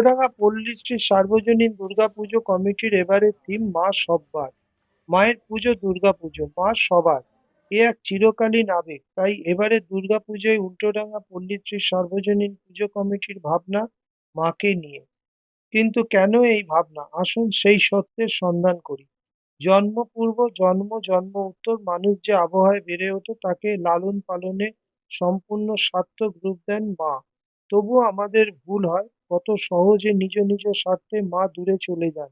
উল্টোডাঙা পল্লীশ্রী সার্বজনীন দুর্গাপুজো কমিটির এবারের থিম মা সব্বার। মায়ের পুজো দুর্গাপুজো মা সবার। এ এক চিরকালীন আবেগ। তাই এবারের দুর্গাপুজোয় উল্টোডাঙা পল্লীশ্রী সার্বজনীন পুজো কমিটির ভাবনা মাকে নিয়ে। কিন্তু কেন এই ভাবনা? আসুন সেই সত্যের সন্ধান করি। জন্মপূর্ব জন্ম জন্ম উত্তর, মানুষ যে আবহাওয়ায় বেড়ে ওঠে তাকে লালন পালনে সম্পূর্ণ সার্থক রূপ দেন মা। তবুও আমাদের ভুল হয়। কত সহজে নিজ নিজ স্বার্থে মা দূরে চলে যান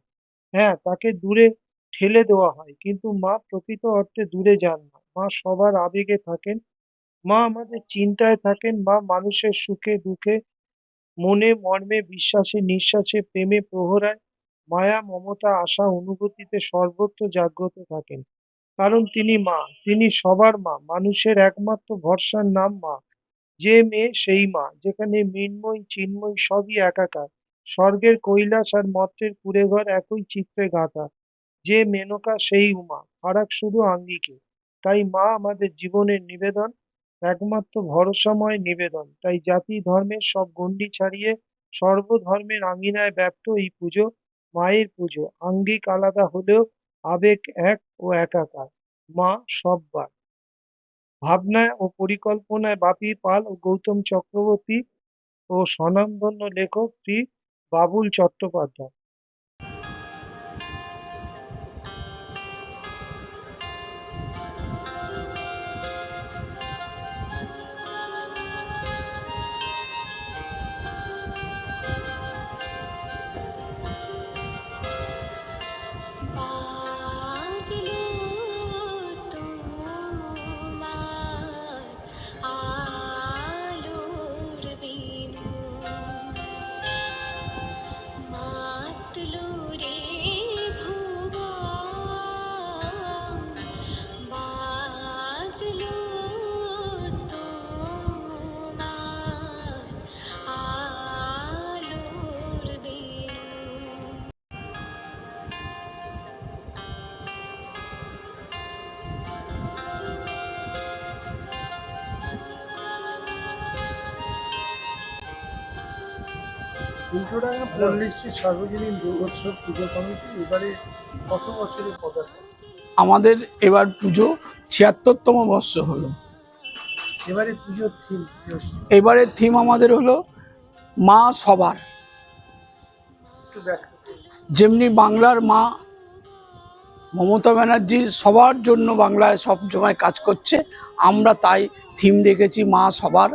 হ্যাঁ তাকে দূরে ঠেলে দেওয়া হয়, কিন্তু মা প্রকৃত অর্থে দূরে যান না। মা সবার আবেগে থাকেন, মা আমাদের চিন্তায় থাকেন, মা মানুষের সুখে, দুঃখে, মনে, মর্মে, বিশ্বাসে, নিঃশ্বাসে, প্রেমে প্রহরায়, মায়া, মমতা, আশা, অনুভূতিতে সর্বত্র জাগ্রত থাকেন। কারণ তিনি মা, তিনি সবার মা, মানুষের একমাত্র ভরসার নাম মা। যে মেয়ে সেই মা, যেখানে মৃন্ময়, চিন্ময় সবই একাকার। স্বর্গের কৈলাস আর মর্তের কুড়েঘর একই চিত্রে গাঁথা। যে মেনকা সেই উমা, ফারাক শুধু আঙ্গিকে। তাই মা আমাদের জীবনের নিবেদন, একমাত্র ভরসাময় নিবেদন। তাই জাতি ধর্মের সব গণ্ডি ছাড়িয়ে সর্বধর্মের আঙিনায় ব্যপ্ত এই পুজো মায়ের পুজো। আঙ্গিক আলাদা হলেও আবেগ এক ও একাকার। মা সববার। ভাবনায় ও পরিকল্পনায় বাপি পাল ও গৌতম চক্রবর্তী ও স্বনামধন্য লেখক শ্রী বাবুল চট্টোপাধ্যায়। উল্টোডাঙ্গা পল্লীশ্রী সার্বজনীন দুর্গোৎসব পুজো কমিটি এবারে কত বছরের পদার্পণ আমাদের এবার পুজো ছিয়াত্তরতম বর্ষ হলো। এবারে পুজোর থিম এবারের থিম আমাদের হলো মা সবার। যেমনি বাংলার মা মমতা ব্যানার্জি সবার জন্য বাংলায় সব সময় কাজ করছে আমরা তাই থিম রেখেছি মা সবার।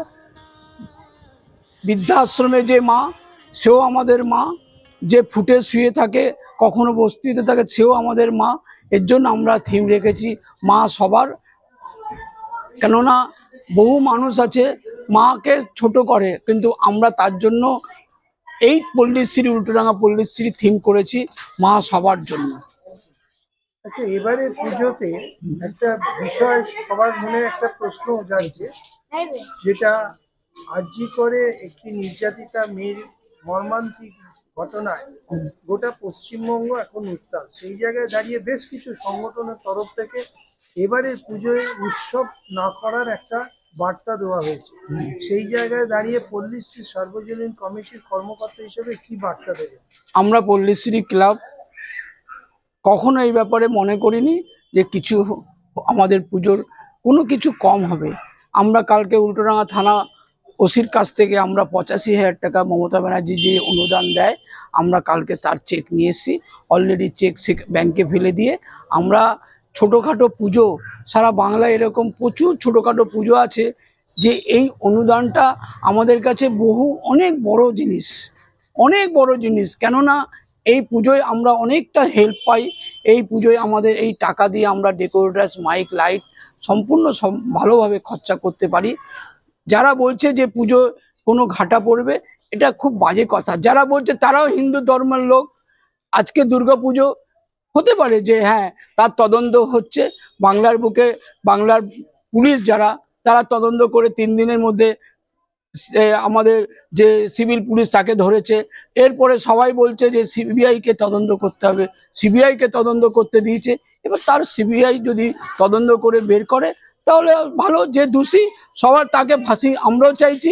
বৃদ্ধাশ্রমে যে মা সেও আমাদের মা। যে ফুটে শুয়ে থাকে কখনো বস্তিতে থাকে সেও আমাদের মা। এর জন্য আমরা থিম রেখেছি মা সবার। কেননা বহু মানুষ আছে মাকে ছোট করে কিন্তু আমরা তার জন্য এই পল্লীশ্রী উল্টোডাঙ্গা পল্লীশ্রী থিম করেছি মা সবার জন্য। আচ্ছা এবারে পুজোতে একটা বিষয় সবার মনে একটা প্রশ্ন জাগছে। যেটা আর্জি করে একটি নির্যাতিতা মেয়ের মর্মান্তিক ঘটনায় গোটা পশ্চিমবঙ্গ এখন উত্তাল। সেই জায়গায় দাঁড়িয়ে বেশ কিছু সংগঠনের তরফ থেকে এবারের পুজোয় উৎসব না করার একটা বার্তা দেওয়া হয়েছে। সেই জায়গায় দাঁড়িয়ে পল্লীশ্রী সার্বজনীন কমিটির কর্মকর্তা হিসেবে কি বার্তা দেবে আমরা পল্লীশ্রী ক্লাব কখনো এই ব্যাপারে মনে করিনি যে কিছু আমাদের পুজোর কোনো কিছু কম হবে। আমরা কালকে উল্টোডাঙ্গা থানা ওসির কাছ থেকে আমরা পঁচাশি হাজার টাকা মমতা ব্যানার্জি যে অনুদান দেয়, আমরা কালকে তার চেক নিয়ে এসেছি। অলরেডি চেক সে ব্যাংকে ফেলে দিয়ে আমরা ছোটোখাটো পুজো, সারা বাংলায় এরকম প্রচুর ছোটোখাটো পুজো আছে যে এই অনুদানটা আমাদের কাছে বহু, অনেক বড় জিনিস, অনেক বড় জিনিস। কেননা এই পুজোয় আমরা অনেকটা হেল্প পাই। এই পুজোয় আমাদের এই টাকা দিয়ে আমরা ডেকোরেটার্স মাইক লাইট সম্পূর্ণ ভালোভাবে খরচা করতে পারি। যারা বলছে যে পুজো কোনো ঘাটা পড়বে, এটা খুব বাজে কথা। যারা বলছে তারাও হিন্দু ধর্মের লোক। আজকে দুর্গাপুজো হতে পারে যে হ্যাঁ তার তদন্ত হচ্ছে। বাংলার বুকে বাংলার পুলিশ যারা, তারা তদন্ত করে তিন দিনের মধ্যে আমাদের যে সিভিল পুলিশ তাকে ধরেছে। এরপরে সবাই বলছে যে সিবিআইকে তদন্ত করতে হবে। সিবিআইকে তদন্ত করতে দিয়েছে। এবার তার সিবিআই যদি তদন্ত করে বের করে তাহলে ভালো, যে দোষী, সবার তাকে ফাঁসি আমরাও চাইছি।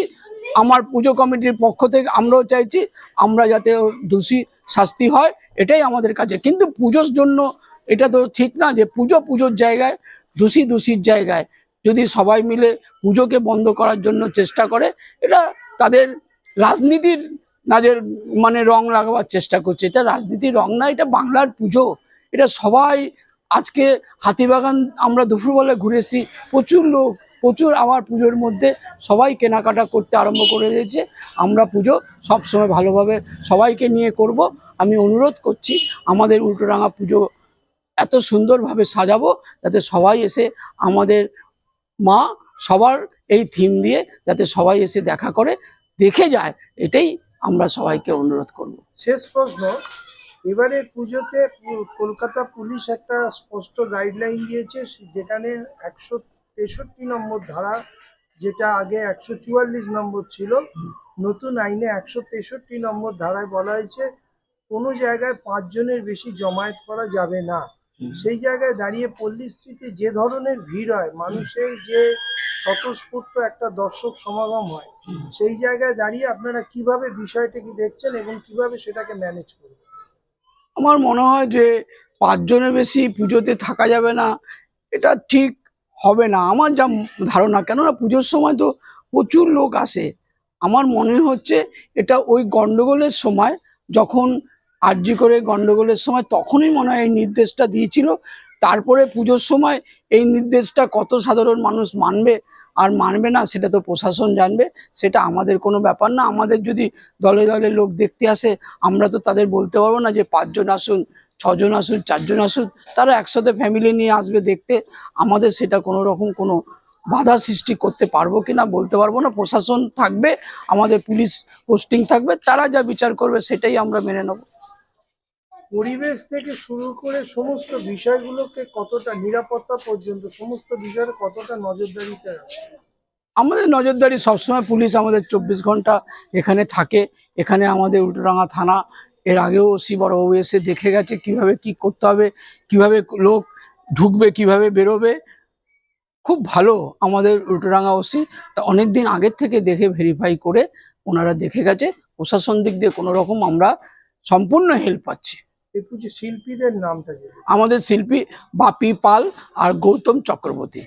আমার পুজো কমিটির পক্ষ থেকে আমরাও চাইছি, আমরা যাতে দোষী শাস্তি হয়, এটাই আমাদের কাছে কিন্তু পুজোর জন্য এটা তো ঠিক না যে পুজো পুজোর জায়গায়, দোষী দোষীর জায়গায়। যদি সবাই মিলে পুজোকে বন্ধ করার জন্য চেষ্টা করে, এটা তাদের রাজনীতির নাজের মানে রং লাগাবার চেষ্টা করছে, এটা রাজনীতির রং না, এটা বাংলার পুজো। এটা সবাই আজকে হাতিবাগান আমরা দুপুরবেলা ঘুরেছি প্রচুর লোক, প্রচুর আমার পুজোর মধ্যে সবাই কেনাকাটা করতে আরম্ভ করে দিয়েছে। আমরা পুজো সবসময় ভালোভাবে সবাইকে নিয়ে করব। আমি অনুরোধ করছি, আমাদের উল্টোডাঙা পুজো এত সুন্দরভাবে সাজাবো যাতে সবাই এসে আমাদের মা সবার এই থিম দিয়ে যাতে সবাই এসে দেখা করে, দেখে যায়। এটাই আমরা সবাইকে অনুরোধ করব। শেষ প্রশ্ন এবারে পুজোতে কলকাতা পুলিশ একটা স্পষ্ট গাইডলাইন দিয়েছে যেখানে একশো তেষট্টি নম্বর ধারা যেটা আগে একশো চুয়াল্লিশ নম্বর ছিল নতুন আইনে একশো তেষট্টি নম্বর ধারায় বলা হয়েছে কোনো জায়গায় পাঁচজনের বেশি জমায়েত করা যাবে না। সেই জায়গায় দাঁড়িয়ে পল্লী স্ট্রিটে যে ধরনের ভিড় হয় মানুষের যে স্বতঃস্ফূর্ত একটা দর্শক সমাগম হয় সেই জায়গায় দাঁড়িয়ে আপনারা কীভাবে বিষয়টাকে দেখছেন এবং কীভাবে সেটাকে ম্যানেজ করবেন? আমার মনে হয় যে পাঁচজনের বেশি পুজোতে থাকা যাবে না? এটা ঠিক হবে না। আমার যা ধারণা, কেননা পুজোর সময় তো প্রচুর লোক আসে। আমার মনে হচ্ছে এটা ওই গন্ডগোলের সময়, যখন আর্জি করে গন্ডগোলের সময় তখনই মনে হয় এই নির্দেশটা দিয়েছিল। তারপরে পুজোর সময় এই নির্দেশটা কত সাধারণ মানুষ মানবে আর মানবে না, সেটা তো প্রশাসন জানবে, সেটা আমাদের কোনো ব্যাপার না। আমাদের যদি দলে দলে লোক দেখতে আসে, আমরা তো তাদের বলতে পারব না যে পাঁচজন আসুন, ছজন আসুন, চারজন আসুন, তারা একসাথে ফ্যামিলি নিয়ে আসবে দেখতে। আমাদের সেটা কোনো রকম কোনো বাধা সৃষ্টি করতে পারব কি না বলতে পারব না। প্রশাসন থাকবে, আমাদের পুলিশ পোস্টিং থাকবে, তারা যা বিচার করবে সেটাই আমরা মেনে নেব। পরিবেশ থেকে শুরু করে সমস্ত বিষয়গুলোকে কতটা নিরাপত্তা পর্যন্ত, সমস্ত বিষয়ে কতটা নজরদারিতে আমাদের নজরদারি সবসময় পুলিশ আমাদের চব্বিশ ঘণ্টা এখানে থাকে। এখানে আমাদের উল্টোডাঙ্গা থানা, এর আগেও ওসি বড়বাবু এসে দেখে গেছে কীভাবে কি করতে হবে, কীভাবে লোক ঢুকবে, কীভাবে বেরোবে। খুব ভালো আমাদের উল্টোডাঙ্গা ওসি। তা অনেক দিন আগের থেকে দেখে ভেরিফাই করে ওনারা দেখে গেছে। প্রশাসন দিক দিয়ে কোনো রকম আমরা সম্পূর্ণ হেল্প পাচ্ছি। পুজো শিল্পীদের নামটা আমাদের শিল্পী বাপি পাল আর গৌতম চক্রবর্তী।